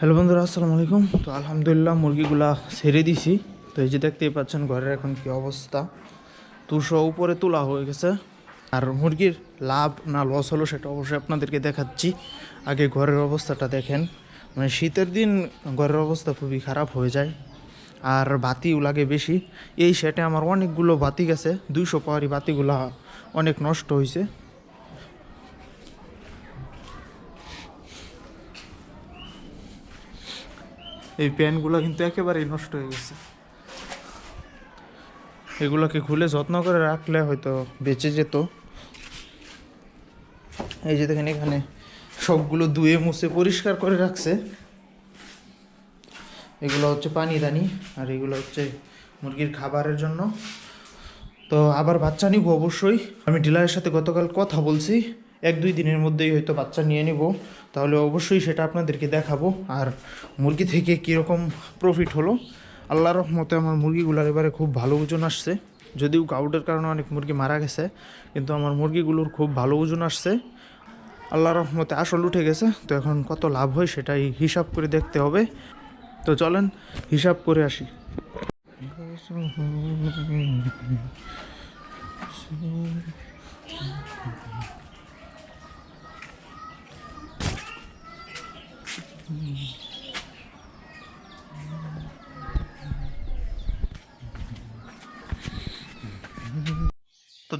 Hello বন্ধুরা, আসসালামু আলাইকুম। তো আলহামদুলিল্লাহ মুরগিগুলা ছেড়ে দিছি। তো এই যে দেখতেই পাচ্ছেন ঘরের এখন কি অবস্থা। দুশো উপরে তোলা হয়ে গেছে। আর মুরগির লাভ না লস হলো সেটা অবশ্যই আপনাদেরকে দেখাচ্ছি। আগে ঘরের অবস্থাটা দেখেন। মানে শীতের দিন ঘরের অবস্থা খুবই খারাপ হয়ে যায়। আর বাতিও লাগে বেশি। এই সেটে আমার অনেকগুলো বাতি গেছে। দুইশো পাওয়ারি বাতিগুলা অনেক নষ্ট হয়েছে এই প্যানগুলো কিন্তু একেবারেই নষ্ট হয়ে গেছে। এগুলোকে খুলে যত্ন করে রাখলে হয়তো বেঁচে যেত। এই যে দেখেন এখানে সবগুলো ধুয়ে মুছে পরিষ্কার করে রাখছে। এগুলো হচ্ছে পানি দানি আর এগুলো হচ্ছে মুরগির খাবারের জন্য। তো আবার বাচ্চা নিব অবশ্যই। আমি ডিলারের সাথে গতকাল কথা বলছি। এক দুই দিনের মধ্যেই হয়তো বাচ্চা নিয়ে নিব। তাহলে অবশ্যই সেটা আপনাদেরকে দেখাবো। আর মুরগি থেকে কীরকম প্রফিট হলো? আল্লাহ রহমতে আমার মুরগিগুলোর এবারে খুব ভালো ওজন আসছে। যদিও গাউটের কারণে অনেক মুরগি মারা গেছে, কিন্তু আমার মুরগিগুলোর খুব ভালো ওজন আসছে। আল্লাহ রহমতে আসল উঠে গেছে, তো এখন কত লাভ হয় সেটাই হিসাব করে দেখতে হবে। তো চলেন, হিসাব করে আসি। তো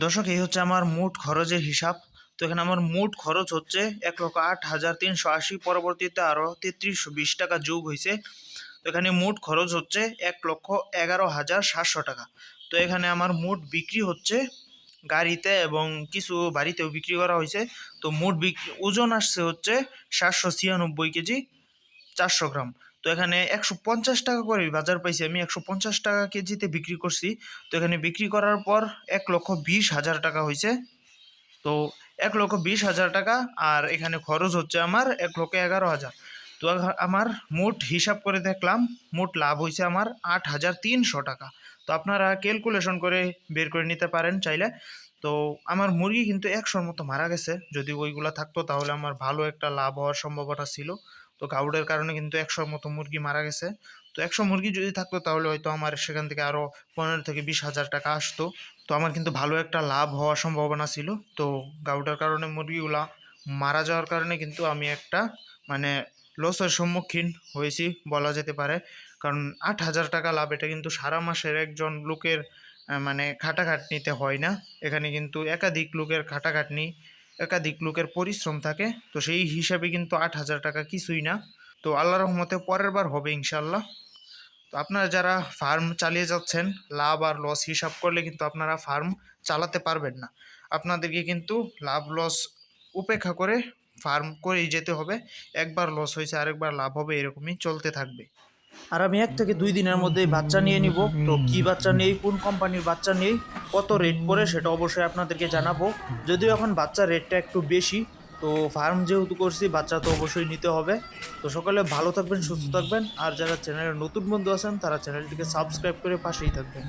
দর্শক, এই হচ্ছে আমার মোট খরচের হিসাব। তো এখানে আমার মোট খরচ হচ্ছে এক লক্ষ আট হাজার তিনশো আশি, পরবর্তীতে আরও তেত্রিশশো বিশ টাকা যোগ হয়েছে। তো এখানে মোট খরচ হচ্ছে এক লক্ষ এগারো হাজার সাতশো টাকা। তো এখানে আমার মোট বিক্রি হচ্ছে গাড়িতে এবং কিছু বাড়িতেও বিক্রি করা হয়েছে। তো মোট বিক্রি, ওজন আসছে হচ্ছে সাতশো ছিয়ানব্বই কেজি। চারশো গ্রাম। তো এখানে একশো পঞ্চাশ টাকা করে বাজার পাইছি আমি। একশো পঞ্চাশ টাকা কেজিতে বিক্রি করছি। তো এখানে বিক্রি করার পর এক লক্ষ বিশ হাজার টাকা হয়েছে তো এক লক্ষ বিশ হাজার টাকা আর এখানে খরচ হচ্ছে আমার এক লক্ষ এগারো হাজার। তো আমার মোট হিসাব করে দেখলাম, মোট লাভ হয়েছে আমার আট হাজার তিনশো টাকা। তো আপনারা ক্যালকুলেশন করে বের করে নিতে পারেন চাইলে। তো আমার মুরগি কিন্তু একশোর মতো মারা গেছে। যদি ওইগুলো থাকতো তাহলে আমার ভালো একটা লাভ হওয়ার সম্ভাবনা ছিল। তো গাউডের কারণে কিন্তু একশোর মতো মুরগি মারা গেছে। তো একশো মুরগি যদি থাকতো তাহলে হয়তো আমার সেখান থেকে আরও পনেরো থেকে বিশ হাজার টাকা আসতো। তো আমার কিন্তু ভালো একটা লাভ হওয়ার সম্ভাবনা ছিল। তো গাউটার কারণে মুরগিগুলা মারা যাওয়ার কারণে কিন্তু আমি একটা মানে লসের সম্মুখীন হয়েছি বলা যেতে পারে। কারণ আট হাজার টাকা লাভ এটা কিন্তু সারা মাসের একজন লোকের মানে খাটাখাটনিতে হয় না। এখানে কিন্তু একাধিক লোকের খাটাখাটনি একাধিক লোকের পরিশ্রম থাকে, তো সেই হিসাবে কিন্তু আট হাজার টাকা কিছুই না। তো আল্লাহ রহমতে পরের বার হবে ইনশাল্লাহ তো আপনারা যারা ফার্ম চালিয়ে যাচ্ছেন, লাভ আর লস হিসাব করলে কিন্তু আপনারা ফার্ম চালাতে পারবেন না। আপনাদেরকে কিন্তু লাভ লস উপেক্ষা করে ফার্ম করেই যেতে হবে। একবার লস হয়েছে, আরেকবার লাভ হবে, এরকমই চলতে থাকবে। আর আমি এক থেকে দুই দিনের মধ্যে বাচ্চা নিয়ে নিব। তো কি বাচ্চা নেই, কোন কোম্পানির বাচ্চা নেই, কত রেট পড়ে সেটা অবশ্যই আপনাদেরকে জানাব। যদিও এখন বাচ্চার রেটটা একটু বেশি, তো ফার্ম যেহেতু করছি, বাচ্চা তো অবশ্যই নিতে হবে। তো সকালে ভালো থাকবেন, সুস্থ থাকবেন। আর যারা চ্যানেলের নতুন বন্ধু আছেন, তারা চ্যানেলটিকে সাবস্ক্রাইব করে পাশেই থাকবেন।